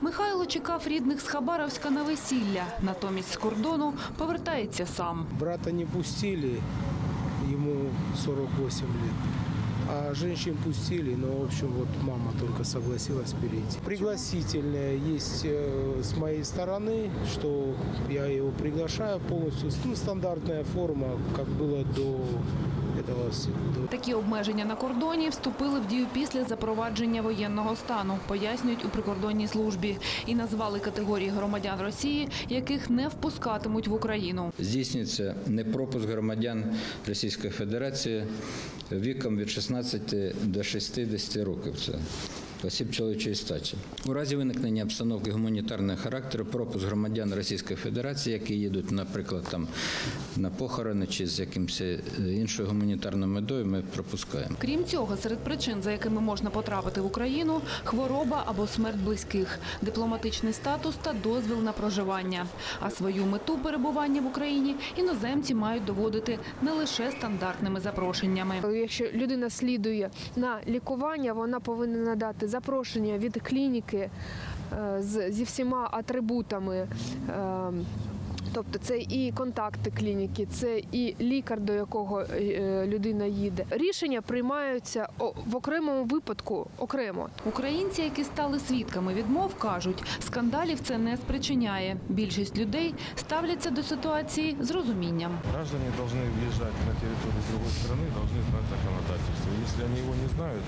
Михайло чекав рідних з Хабаровська на весілля. Натомість з кордону повертається сам. Брата не пустили, ему 48 лет. А женщин пустили, но, в общем, вот мама только согласилась перейти. Пригласительное есть э, с моей стороны, что я его приглашаю полностью. Ну, стандартная форма, как было до этого. Такі обмеження на кордоні вступили в дію після запровадження воєнного стану, пояснюють у прикордонній службі, і назвали категорії громадян Росії, яких не впускатимуть в Україну. Здійснюється непропуск громадян Російської Федерації віком від 16 до 60 років. Це осіб чоловічої статі. У разі виникнення обстановки гуманітарного характеру пропуск громадян Російської Федерації, які їдуть, наприклад, там на похорони чи з якимось е, іншою гуманітарною метою, ми пропускаємо. Крім цього, серед причин, за якими можна потрапити в Україну, хвороба або смерть близьких, дипломатичний статус та дозвіл на проживання. А свою мету перебування в Україні іноземці мають доводити не лише стандартними запрошеннями. Якщо людина слідує на лікування, вона повинна надати запрошення від клініки е, зі всіма атрибутами. е, Тобто це і контакти клініки, це і лікар, до якого е, людина їде. Рішення приймаються в окремому випадку окремо. Українці, які стали свідками відмов, кажуть, скандалів це не спричиняє. Більшість людей ставляться до ситуації з розумінням. Граждане должны въезжать на территорию другой страны, должны знать законодательство. Если они его не знают,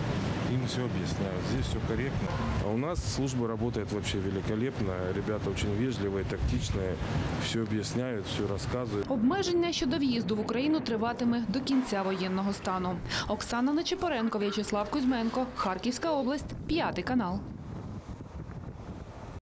им все объясняют. Здесь все корректно. А у нас служба работает вообще великолепно. Ребята очень вежливые, тактичные, все объясняют, все рассказывают. Обмеження щодо в'їзду в Україну триватиме до кінця воєнного стану. Оксана Нечипоренко, В'ячеслав Кузьменко, Харківська область, п'ятий канал.